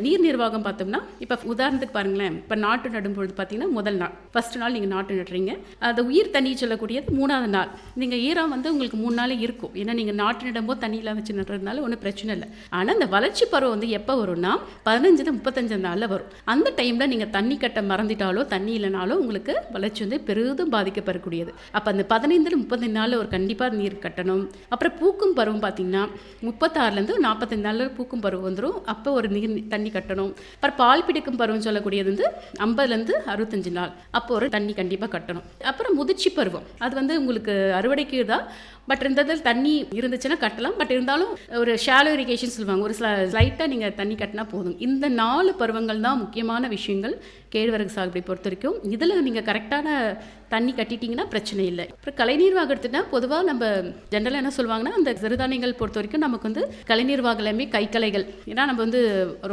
D: நீர் நிர்வாகம் பார்த்தோம்னா இப்போ உதாரணத்துக்கு பாருங்களேன் இப்போ நாட்டு நடும்பொழுது பார்த்தீங்கன்னா முதல் நாள். ஃபர்ஸ்ட் நாள் நீங்கள் நாட்டு நடுறீங்க. அது உயிர் தண்ணி சொல்லக்கூடியது மூணாவது நாள். நீங்கள் ஈரம் வந்து உங்களுக்கு மூணு நாள் இருக்கும். ஏன்னா நீங்கள் நாட்டு நடும்போது தண்ணியெலாம் வச்சு நடுறதுனால ஒன்றும் பிரச்சனை இல்லை. ஆனால் இந்த வளர்ச்சி பருவம் வந்து எப்போ வரும்னா பதினஞ்சு முப்பத்தஞ்சு நாளில் வரும். அந்த டைமில் நீங்கள் தண்ணி கட்ட மறந்துட்டாலோ தண்ணி இல்லைனாலோ உங்களுக்கு வளர்ச்சி வந்து பெரிதும் பாதிக்கப்படக்கூடியது. அப்போ அந்த பதினைந்துல முப்பத்தஞ்சு நாளில் ஒரு கண்டிப்பாக நீர் கட்டணும். அப்புறம் பூக்கும் பருவம் பார்த்தீங்கன்னா முப்பத்தாறுலேருந்து நாற்பத்தஞ்சு நாளில் பூக்கும் பருவம் வந்துடும் அப்போ ஒரு நீர் தண்ணி கட்டணும். அப்புறம் பால் பிடிக்கும் பருவம் சொல்லக்கூடியது வந்து ஐம்பதுலேருந்து அறுபத்தஞ்சு நாள். அப்போ ஒரு தண்ணி கண்டிப்பாக கட்டணும். அப்புறம் முதிர்ச்சி பருவம். அது வந்து உங்களுக்கு அறுவடைக்கு தான். பட் இந்த இதில் தண்ணி இருந்துச்சுன்னா கட்டலாம். பட் இருந்தாலும் ஒரு ஷாலோ இரிகேஷன் சொல்லுவாங்க. ஒரு ஸ்லைட்டாக நீங்கள் தண்ணி கட்டினா போதும். இந்த நாலு பருவங்கள் தான் முக்கியமான விஷயங்கள். கேழ்வரகு சாகுபடி பொறுத்த வரைக்கும் இதில் நீங்கள் கரெக்டான தண்ணி கட்டிட்டீங்கன்னா பிரச்சனை இல்லை. அப்புறம் கலைநீர்வாகம் எடுத்துட்டா பொதுவாக நம்ம ஜென்ரலாக என்ன சொல்லுவாங்கன்னா அந்த சிறுதானியங்கள் பொறுத்த வரைக்கும் நமக்கு வந்து கலைநீர் எல்லாமே கைக்கலைகள். ஏன்னா நம்ம வந்து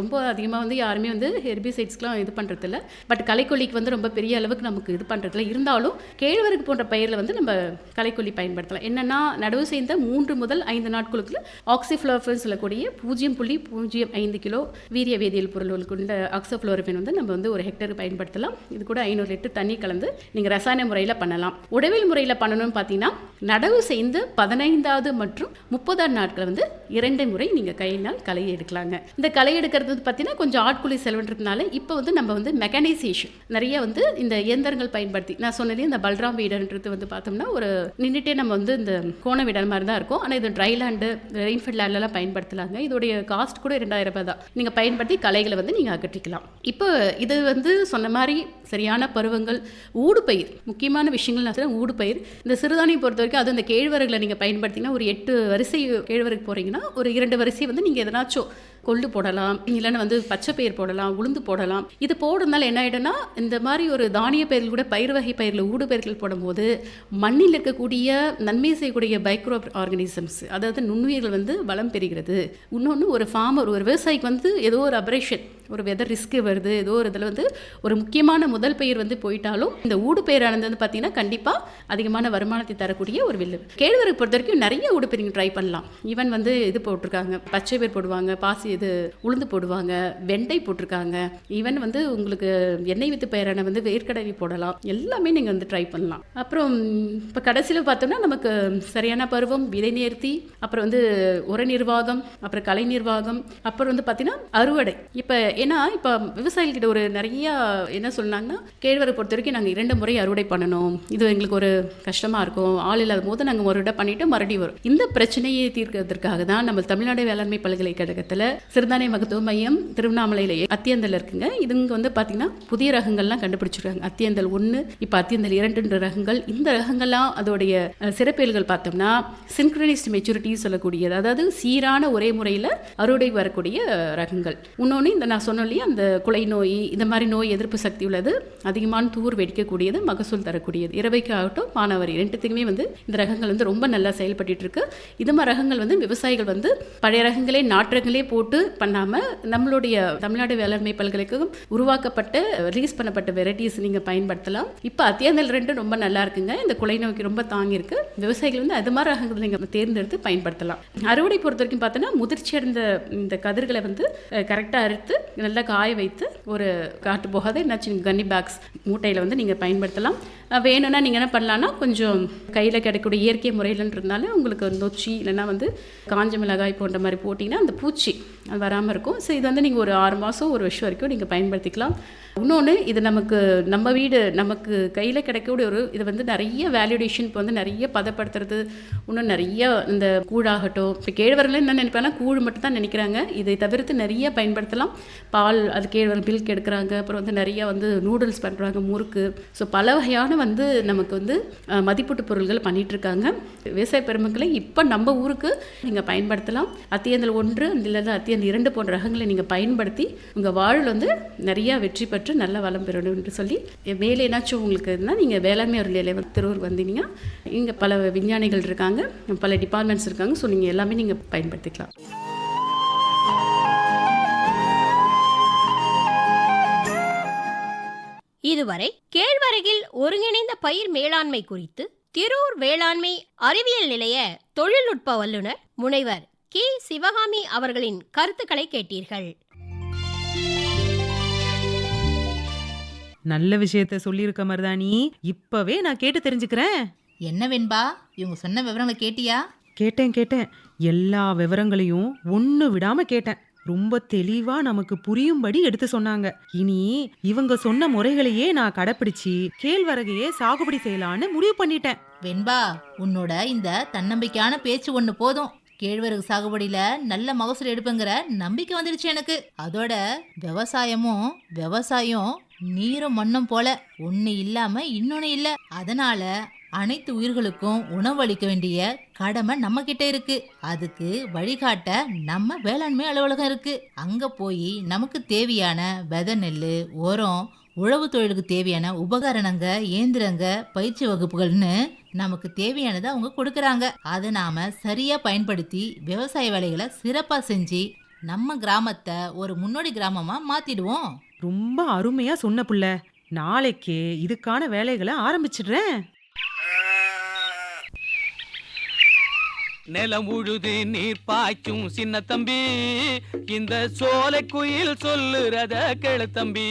D: ரொம்ப அதிகமாக வந்து யாருமே வந்து ஹெர்பிசைட்ஸ்க்குலாம் இது பண்ணுறதில்ல பட் கலைக்கொல்லிக்கு வந்து ரொம்ப பெரிய அளவுக்கு நமக்கு இது பண்ணுறதில்ல இருந்தாலும் கேழ்வரகு போன்ற பயிரில் வந்து நம்ம கலைக்கொல்லி பயன்படுத்தலாம். என்னென்னா நடவு செய்த மூன்று முதல் ஐந்து நாட்களுக்குள்ள ஆக்சிஃப்ளோரஃபின் சொல்லக்கூடிய பூஜ்ஜியம் புள்ளி பூஜ்ஜியம் ஐந்து கிலோ வீரிய வேதியியல் பொருள் உள்ள ஆக்சிஃப்ளோரஃபின் வந்து நம்ம வந்து ஒரு ஹெக்டர் லிட்டர் பயன்படுத்தலாம். இது கூட ஐநூறு லிட்டர் தண்ணி கலந்து நீங்கள் ரசாயன முறையில் பண்ணலாம். உடவியல் முறையில் பண்ணணும்னு பார்த்தீங்கன்னா நடவு செய்து பதினைந்தாவது மற்றும் முப்பதாம் நாட்கள் வந்து இரண்டு முறை நீங்கள் கையினால் களை எடுக்கலாங்க. இந்த களை எடுக்கிறது பார்த்தீங்கன்னா கொஞ்சம் ஆட்குழி செலவுன்றதுனால இப்போ வந்து நம்ம வந்து மெக்கனைசேஷன் நிறைய வந்து இந்த இயந்திரங்கள் பயன்படுத்தி நான் சொன்னதே இந்த பல்ராம் வீடன்றது வந்து பார்த்தோம்னா ஒரு நின்றுட்டே நம்ம வந்து இந்த கோண வீடர் மாதிரி தான் இருக்கும். ஆனால் இது ட்ரை லேண்டு ரெயின்ஃபீல்ட் லேண்ட்லாம் பயன்படுத்தலாங்க. இதோடைய காஸ்ட் கூட ரெண்டாயிரம் ரூபாய் தான். நீங்கள் பயன்படுத்தி களைகளை வந்து நீங்கள் அகற்றிக்கலாம். இப்போ இது வந்து சொன்ன மாதிரி சரியான பருவங்கள் ஊடுபயிர். முக்கியமான விஷயங்கள் நான் சொல்றேன் ஊடுபயிர். இந்த சிறுதானியம் பொறுத்த வரைக்கும் அது இந்த கேழ்வரகுல நீங்கள் பயன்படுத்திங்கன்னா ஒரு எட்டு வரிசை கேழ்வரகு போகிறீங்கன்னா ஒரு இரண்டு வரிசை வந்து நீங்கள் எதனாச்சும் கொள்ளு போடலாம் இல்லைன்னா வந்து பச்சை பயிர் போடலாம் உளுந்து போடலாம். இது போடுறதுனால என்ன ஆகிடும்னா இந்த மாதிரி ஒரு தானிய பயிர்கள் கூட பயிர் வகை பயிரில் ஊடு பயிர்கள் போடும்போது மண்ணில் இருக்கக்கூடிய நன்மை செய்யக்கூடிய மைக்ரோ ஆர்கனிசம்ஸ் அதாவது நுண்ணுயிர்கள் வந்து வளம் பெறுகிறது. இன்னொன்று ஒரு ஃபார்மர் ஒரு விவசாயிக்கு வந்து ஏதோ ஒரு அப்ரேஷன் ஒரு வெதர் ரிஸ்க்கு வருது ஏதோ ஒரு இதில் வந்து ஒரு முக்கியமான முதல் பயிர் வந்து போயிட்டாலும் இந்த ஊடு பயிரானது வந்து பார்த்தீங்கன்னா கண்டிப்பாக அதிகமான வருமானத்தை தரக்கூடிய ஒரு வில்லு. கேழ்வரை பொறுத்த வரைக்கும் நிறைய ஊடு பயிர் ட்ரை பண்ணலாம். ஈவன் வந்து இது போட்டிருக்காங்க பச்சை பயிர் போடுவாங்க பாசி இது உளுந்து போடுவாங்க வெண்டை போட்டிருக்காங்க. ஈவன் வந்து உங்களுக்கு எண்ணெய் வித்து பயிரான வந்து வேர்க்கடலை போடலாம். எல்லாமே நீங்கள் வந்து ட்ரை பண்ணலாம். அப்புறம் இப்போ கடைசியில் பார்த்தோம்னா நமக்கு சரியான பருவம் விதை நேர்த்தி அப்புறம் வந்து உர நிர்வாகம் அப்புறம் கலை நிர்வாகம் அப்புறம் வந்து பார்த்தீங்கன்னா அறுவடை. இப்போ ஏன்னா இப்போ விவசாயிகிட்ட ஒரு நிறைய என்ன சொன்னாங்கன்னா கேழ்வரை பொறுத்த வரைக்கும் நாங்கள் இரண்டு முறை அறுவடை பண்ணணும். இது எங்களுக்கு ஒரு கஷ்டமாக இருக்கும். ஆள் இல்லாத போது நாங்கள் ஒரு இடம் பண்ணிவிட்டு மறுபடியும் வரும். இந்த பிரச்சனையை தீர்க்கிறதுக்காக தான் நம்ம தமிழ்நாடு வேளாண்மை பல்கலைக்கழகத்தில் சிறுதானிய மகத்துவ மையம் திருவண்ணாமலையிலேயே அத்தியந்தல் இருக்குங்க. இதுங்க வந்து பார்த்தீங்கன்னா புதிய ரகங்கள்லாம் கண்டுபிடிச்சிருக்காங்க. அத்தியந்தல் ஒன்று இப்போ அத்தியந்தல் இரண்டுன்ற ரகங்கள். இந்த ரகங்கள்லாம் அதோடைய சிறப்பியல்கள் பார்த்தோம்னா சின்க்ரனைஸ்ட் மெச்சூரிட்டி சொல்லக்கூடியது. அதாவது சீரான ஒரே முறையில் அறுவடை வரக்கூடிய ரகங்கள். இன்னொன்று இந்த நான் சொன்னோம் இல்லையா அந்த குலை நோய் இந்த மாதிரி நோய் எதிர்ப்பு சக்தி உள்ளது அதிகமான தூர் வெடிக்கக்கூடியது மகசூல் தரக்கூடியது. இரவைக்கு ஆகட்டும் மாணவர் ரெண்டுத்துக்குமே வந்து இந்த ரகங்கள் வந்து ரொம்ப நல்லா செயல்பட்டு இருக்கு. இது மாதிரி ரகங்கள் வந்து விவசாயிகள் வந்து பழைய ரகங்களே நாட்டு ரகங்களே போட்டு பண்ணாமல் நம்மளுடைய தமிழ்நாடு வேளாண்மை பல்கலைக்கழகம் உருவாக்கப்பட்ட ரிலீஸ் பண்ணப்பட்ட வெரைட்டிஸ் நீங்கள் பயன்படுத்தலாம். இப்போ அத்தியாந்தல் ரெண்டும் ரொம்ப நல்லா இருக்குங்க. இந்த குலை நோக்கி ரொம்ப தாங்கியிருக்கு விவசாயிகள் வந்து அது மாதிரி ரகங்களை நீங்கள் தேர்ந்தெடுத்து பயன்படுத்தலாம். அறுவடை பொறுத்த வரைக்கும் பார்த்தோன்னா முதிர்ச்சி அடைந்த இந்த கதிர்களை வந்து கரெக்டாக அறுத்து நல்லா காய வைத்து ஒரு காட்டு போகாத என்னாச்சு கன்னி பேக்ஸ் மூட்டையில் வந்து நீங்கள் பயன்படுத்தலாம். வேணும்னா நீங்கள் என்ன பண்ணலான்னா கொஞ்சம் கையில் கிடைக்கக்கூடிய இயற்கை முறையிலன்றதுனால உங்களுக்கு நொச்சி இல்லைன்னா வந்து காஞ்ச மிளகாய் போன்ற மாதிரி போட்டிங்கன்னா அந்த பூச்சி அது வராமல் இருக்கும். ஸோ இது வந்து நீங்கள் ஒரு ஆறு மாதம் ஒரு வருஷம் வரைக்கும் நீங்கள் பயன்படுத்திக்கலாம். இன்னொன்று இது நமக்கு நம்ம வீடு நமக்கு கையில் கிடைக்கக்கூடிய ஒரு இது வந்து நிறைய வேல்யூடேஷன் இப்போ வந்து நிறைய பதப்படுத்துறது இன்னும் நிறைய இந்த கூழாகட்டும் இப்போ கேழ்வரகுல என்ன நினைப்பாங்கன்னா கூழ் மட்டும் தான் நினைக்கிறாங்க. இதை தவிர்த்து நிறைய பயன்படுத்தலாம். பால் அது கேழ்வரகு மில்க் எடுக்கிறாங்க அப்புறம் வந்து நிறைய வந்து நூடுல்ஸ் பண்ணுறாங்க முறுக்கு. ஸோ பல வகையான வந்து நமக்கு வந்து மதிப்பீட்டு பொருள்கள் பண்ணிகிட்ருக்காங்க இருக்காங்க விவசாய பெருமக்களை இப்போ நம்ம ஊருக்கு நீங்கள் பயன்படுத்தலாம். அத்தியந்தல் ஒன்று இல்லைன்னா இரண்டு போன்ற ரகங்களை நீங்கள் பயன்படுத்தி உங்கள் வாழ்வில் வந்து நிறைய வெற்றி பெற்று நல்ல வளம் பெறணும் என்று சொல்லி மேலே ஏதாச்சும் உங்களுக்கு இருந்தால் நீங்கள் வேளாண்மை அறிவியலை திருவூர் வந்தீங்கன்னா இங்கே பல விஞ்ஞானிகள் இருக்காங்க பல டிபார்ட்மெண்ட்ஸ் இருக்காங்க ஸோ நீங்கள் எல்லாமே நீங்கள் பயன்படுத்திக்கலாம்.
C: இதுவரை கேழ்வரகில் ஒருங்கிணைந்த பயிர் மேலாண்மை குறித்து திரூர் வேளாண்மை அறிவியல் நிலைய தொழில்நுட்ப வல்லுநர் முனைவர் கே சிவகாமி அவர்களின் கருத்துக்களை கேட்டீர்கள்.
A: நல்ல விஷயத்த சொல்லியிருக்க மருதாணி. இப்பவே நான் கேட்டு தெரிஞ்சுக்கிறேன்.
B: என்ன வெண்பா? இவங்க சொன்ன விவரங்களை கேட்டியா?
A: கேட்டேன் கேட்டேன். எல்லா விவரங்களையும் ஒண்ணு விடாம கேட்டேன். ரொம்ப தெளிவா நமக்கு புரியும்படி எடுத்து சொன்னாங்க. இனி இவங்க சொன்ன முறைகளையே நான் கடைப்பிடிச்சு கேழ்வரகையே சாகுபடி செய்யலான்னு முடிவு பண்ணிட்டேன்.
B: வெண்பா உன்னோட இந்த தன்னம்பிக்கையான பேச்சு ஒண்ணு போதும். கேழ்வரகு சாகுபடியில நல்ல மகசூல் எடுப்புங்கிற நம்பிக்கை வந்துடுச்சு எனக்கு. அதோட விவசாயமும் விவசாயம் நீரும் மண்ணும் போல ஒண்ணு இல்லாம இன்னொன்னு இல்ல. அதனால அனைத்து உயிர்களுக்கும் உணவளிக்க வேண்டிய கடமை நம்ம கிட்ட இருக்கு. அதுக்கு வழிகாட்ட நம்ம வேளாண்மை அலுவலகம் இருக்கு. அங்க போய் நமக்கு தேவையான வெத நெல் உரம் உழவு தொழிலுக்கு தேவையான உபகரணங்க இயந்திரங்க பயிற்சி வகுப்புகள்னு நமக்கு தேவையானதை அவங்க கொடுக்கறாங்க. அதை நாம சரியா பயன்படுத்தி விவசாய வேலைகளை சிறப்பா செஞ்சு நம்ம கிராமத்தை ஒரு முன்னோடி கிராமமா மாத்திடுவோம்.
A: ரொம்ப அருமையா சொன்ன புள்ள. நாளைக்கே இதுக்கான வேலைகளை ஆரம்பிச்சிடுறேன்.
E: நிலம் உழுது நீர் பாய்ச்சும் சின்ன தம்பி. இந்த சோலை குயில் சொல்லுறத கேளு தம்பி.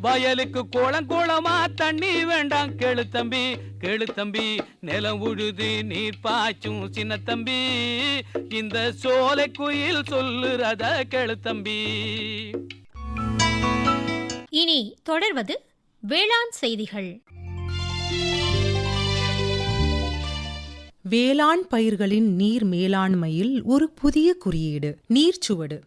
E: வயலுக்கு குளம் குளமா தண்ணி வேண்டாம். கேளு தம்பி கேளு தம்பி நிலம் உழுது நீர் பாய்ச்சும் சின்ன தம்பி. இந்த சோலை குயில் சொல்லுறத கேளு தம்பி.
C: இனி தொடர்வது வேளாண் செய்திகள்.
A: வேளாண் பயிர்களின் நீர் மேலாண்மையில் ஒரு புதிய குறியீடு நீர்ச்சுவடு.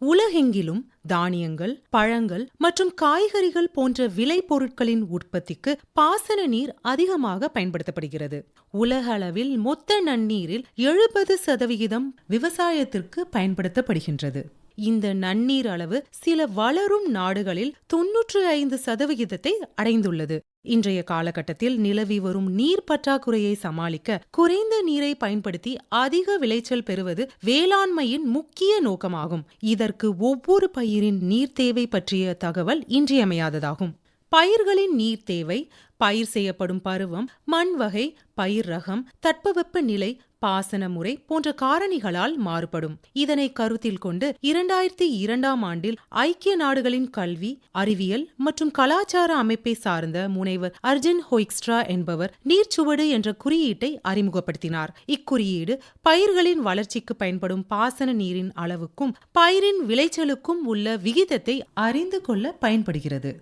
A: உலகெங்கிலும் தானியங்கள் பழங்கள் மற்றும் காய்கறிகள் போன்ற விலை பொருட்களின் உற்பத்திக்கு பாசன நீர் அதிகமாக பயன்படுத்தப்படுகிறது. உலக அளவில் மொத்த நன்னீரில் எழுபது சதவிகிதம் விவசாயத்திற்கு பயன்படுத்தப்படுகின்றது. இந்த நன்னீர் அளவு சில வளரும் நாடுகளில் தொன்னூற்று ஐந்து சதவிகிதத்தை அடைந்துள்ளது. இன்றைய காலகட்டத்தில் நிலவி வரும் நீர் பற்றாக்குறையை சமாளிக்க குறைந்த நீரை பயன்படுத்தி அதிக விளைச்சல் பெறுவது வேளாண்மையின் முக்கிய நோக்கமாகும். இதற்கு ஒவ்வொரு பயிரின் நீர் தேவை பற்றிய தகவல் இன்றியமையாததாகும். பயிர்களின் நீர் தேவை பயிர் செய்யப்படும் பருவம் மண் வகை பயிர் ரகம் தட்பவெப்ப நிலை பாசன முறை போன்ற காரணிகளால் மாறுபடும். இதனை கருத்தில் கொண்டு இரண்டாயிரத்தி இரண்டாம் ஆண்டில் ஐக்கிய நாடுகளின் கல்வி அறிவியல் மற்றும் கலாச்சார அமைப்பை சார்ந்த முனைவர் அர்ஜன் ஹோய்க்ஸ்ட்ரா என்பவர் நீர்ச்சுவடு என்ற குறியீட்டை அறிமுகப்படுத்தினார். இக்குறியீடு பயிர்களின் வளர்ச்சிக்கு பயன்படும் பாசன நீரின் அளவுக்கும் பயிரின் விளைச்சலுக்கும் உள்ள விகிதத்தை அறிந்து கொள்ள பயன்படுகிறது.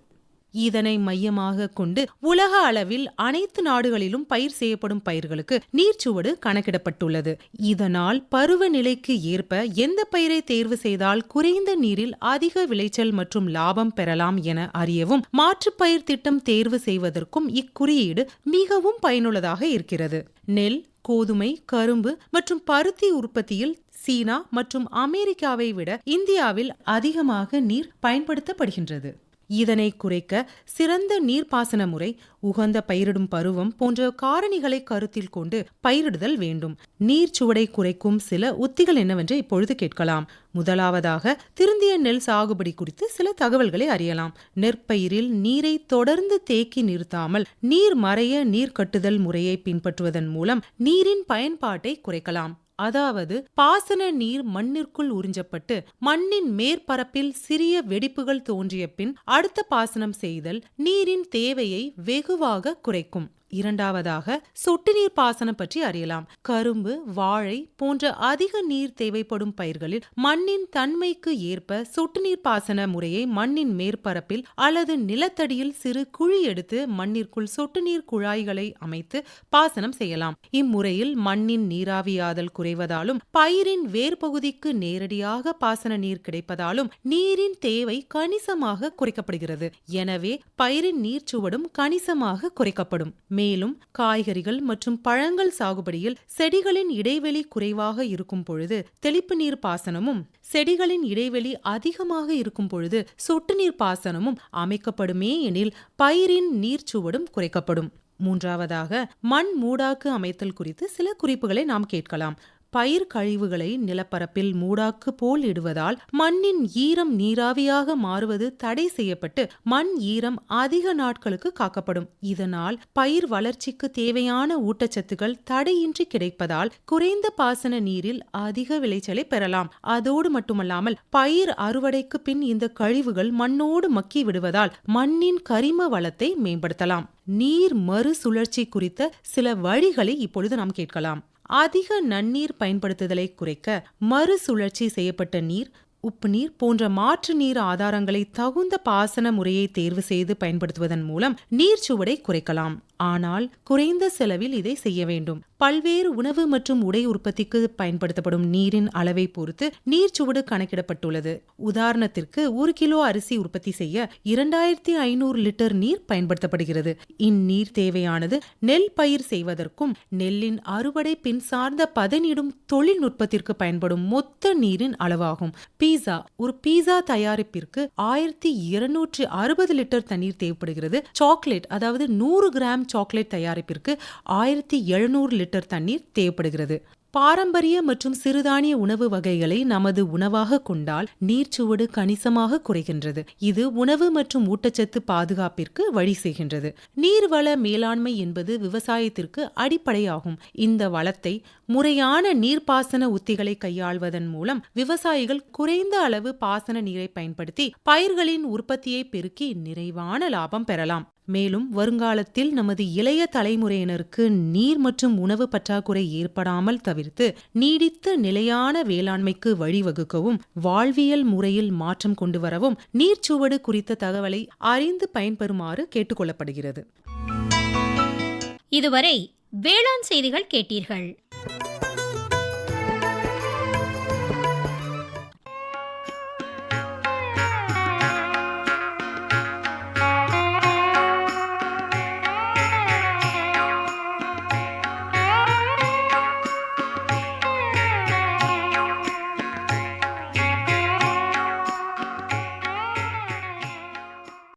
A: இதனை மையமாக கொண்டு உலக அளவில் அனைத்து நாடுகளிலும் பயிர் செய்யப்படும் பயிர்களுக்கு நீர்ச்சுவடு கணக்கிடப்பட்டுள்ளது. இதனால் பருவநிலைக்கு ஏற்ப எந்த பயிரை தேர்வு செய்தால் குறைந்த நீரில் அதிக விளைச்சல் மற்றும் லாபம் பெறலாம் என அறியவும் மாற்றுப்பயிர் திட்டம் தேர்வு செய்வதற்கும் இக்குறியீடு மிகவும் பயனுள்ளதாக இருக்கிறது. நெல் கோதுமை கரும்பு மற்றும் பருத்தி உற்பத்தியில் சீனா மற்றும் அமெரிக்காவை விட இந்தியாவில் அதிகமாக நீர் பயன்படுத்தப்படுகின்றது. இதனை குறைக்க சிறந்த நீர்ப்பாசன முறை உகந்த பயிரிடும் பருவம் போன்ற காரணிகளை கருத்தில் கொண்டு பயிரிடுதல் வேண்டும். நீர் சுவடை குறைக்கும் சில உத்திகள் என்னவென்று இப்பொழுது கேட்கலாம். முதலாவதாக திருந்திய நெல் சாகுபடி குறித்து சில தகவல்களை அறியலாம். நெற்பயிரில் நீரை தொடர்ந்து தேக்கி நிறுத்தாமல் நீர் மறைய நீர் கட்டுதல் முறையை பின்பற்றுவதன் மூலம் நீரின் பயன்பாட்டை குறைக்கலாம். அதாவது பாசன நீர் மண்ணிற்குள் உறிஞ்சப்பட்டு மண்ணின் மேற்பரப்பில் சிறிய வெடிப்புகள் தோன்றிய பின் அடுத்த பாசனம் செய்தல் நீரின் தேவையை வெகுவாக குறைக்கும். இரண்டாவதாக சொட்டு நீர் பாசனம் பற்றி அறியலாம். கரும்பு வாழை போன்ற அதிக நீர் தேவைப்படும் பயிர்களில் மண்ணின் தன்மைக்கு ஏற்ப சொட்டு நீர் பாசன முறையை மண்ணின் மேற்பரப்பில் அல்லது நிலத்தடியில் சிறு குழி எடுத்து மண்ணிற்குள் சொட்டு நீர் குழாய்களை அமைத்து பாசனம் செய்யலாம். இம்முறையில் மண்ணின் நீராவியாதல் குறைவதாலும் பயிரின் வேர்பகுதிக்கு நேரடியாக பாசன நீர் கிடைப்பதாலும் நீரின் தேவை கணிசமாக குறைக்கப்படுகிறது. எனவே பயிரின் நீர்ச்சுவடும் கணிசமாக குறைக்கப்படும். மேலும் காய்கறிகள் மற்றும் பழங்கள் சாகுபடியில் செடிகளின் இடைவெளி குறைவாக இருக்கும் பொழுது தெளிப்பு நீர் பாசனமும் செடிகளின் இடைவெளி அதிகமாக இருக்கும் பொழுது சொட்டு நீர் பாசனமும் அமைக்கப்படுமே எனில் பயிரின் நீர்ச்சுவடும் குறைக்கப்படும். மூன்றாவதாக மண் மூடாக்கு அமைத்தல் குறித்து சில குறிப்புகளை நாம் கேட்கலாம். பயிர் கழிவுகளை நிலப்பரப்பில் மூடாக்கு போல் இடுவதால் மண்ணின் ஈரம் நீராவியாக மாறுவது தடை செய்யப்பட்டு மண் ஈரம் அதிக நாட்களுக்கு காக்கப்படும். இதனால் பயிர் வளர்ச்சிக்கு தேவையான ஊட்டச்சத்துக்கள் தடையின்றி கிடைப்பதால் குறைந்த பாசன நீரில் அதிக விளைச்சலை பெறலாம். அதோடு மட்டுமல்லாமல் பயிர் அறுவடைக்கு பின் இந்த கழிவுகள் மண்ணோடு மக்கி விடுவதால் மண்ணின் கரிம வளத்தை மேம்படுத்தலாம். நீர் மறுசுழற்சி குறித்த சில வழிகளை இப்பொழுது நாம் கேட்கலாம். அதிக நன்னீர் பயன்படுத்துதலை குறைக்க மறுசுழற்சி செய்யப்பட்ட நீர் உப்பு நீர் போன்ற மாற்று நீர் ஆதாரங்களை தகுந்த பாசன முறையை தேர்வு செய்து பயன்படுத்துவதன் மூலம் நீர்ச்சுவடை குறைக்கலாம். ஆனால் குறைந்த செலவில் இதை செய்ய வேண்டும். பல்வேறு உணவு மற்றும் உடை உற்பத்திக்கு பயன்படுத்தப்படும் நீரின் அளவை பொறுத்து நீர்ச்சுவடு கணக்கிடப்பட்டுள்ளது. உதாரணத்திற்கு ஒரு கிலோ அரிசி உற்பத்தி செய்ய இரண்டாயிரத்தி ஐநூறு லிட்டர் நீர் பயன்படுத்தப்படுகிறது. இந்நீர் தேவையானது நெல் பயிர் செய்வதற்கும் நெல்லின் அறுவடை பின் சார்ந்த பதனிடும் தொழில்நுட்பத்திற்கு பயன்படும் மொத்த நீரின் அளவாகும். பீஸா ஒரு பீஸா தயாரிப்பிற்கு ஆயிரத்தி இருநூற்றி அறுபது லிட்டர் தண்ணீர் தேவைப்படுகிறது. சாக்லேட் அதாவது நூறு கிராம் கிராம் சாக்லேட் தயாரிப்பிற்கு ஆயிரத்தி எழுநூறு லிட்டர் தண்ணீர் தேவைப்படுகிறது. பாரம்பரிய மற்றும் சிறுதானிய உணவு வகைகளை நமது உணவாக கொண்டால் நீர்ச்சுவடு கணிசமாக குறைகின்றது. இது உணவு மற்றும் ஊட்டச்சத்து பாதுகாப்பிற்கு வழி செய்கின்றது. நீர்வள மேலாண்மை என்பது விவசாயத்திற்கு அடிப்படையாகும். இந்த வளத்தை முறையான நீர்ப்பாசன உத்திகளை கையாள்வதன் மூலம் விவசாயிகள் குறைந்த அளவு பாசன நீரை பயன்படுத்தி பயிர்களின் உற்பத்தியை பெருக்கி நிறைவான லாபம் பெறலாம். மேலும் வருங்காலத்தில் நமது இளைய தலைமுறையினருக்கு நீர் மற்றும் உணவு பற்றாக்குறை ஏற்படாமல் தவிர்த்து நீடித்த நிலையான வேளாண்மைக்கு வழிவகுக்கவும் வாழ்வியல் முறையில் மாற்றம் கொண்டு வரவும் நீர்ச்சுவடு குறித்த தகவலை அறிந்து பயன்பெறுமாறு கேட்டுக்கொள்ளப்படுகிறது.
C: இதுவரை வேளாண் செய்திகள் கேட்டீர்கள்.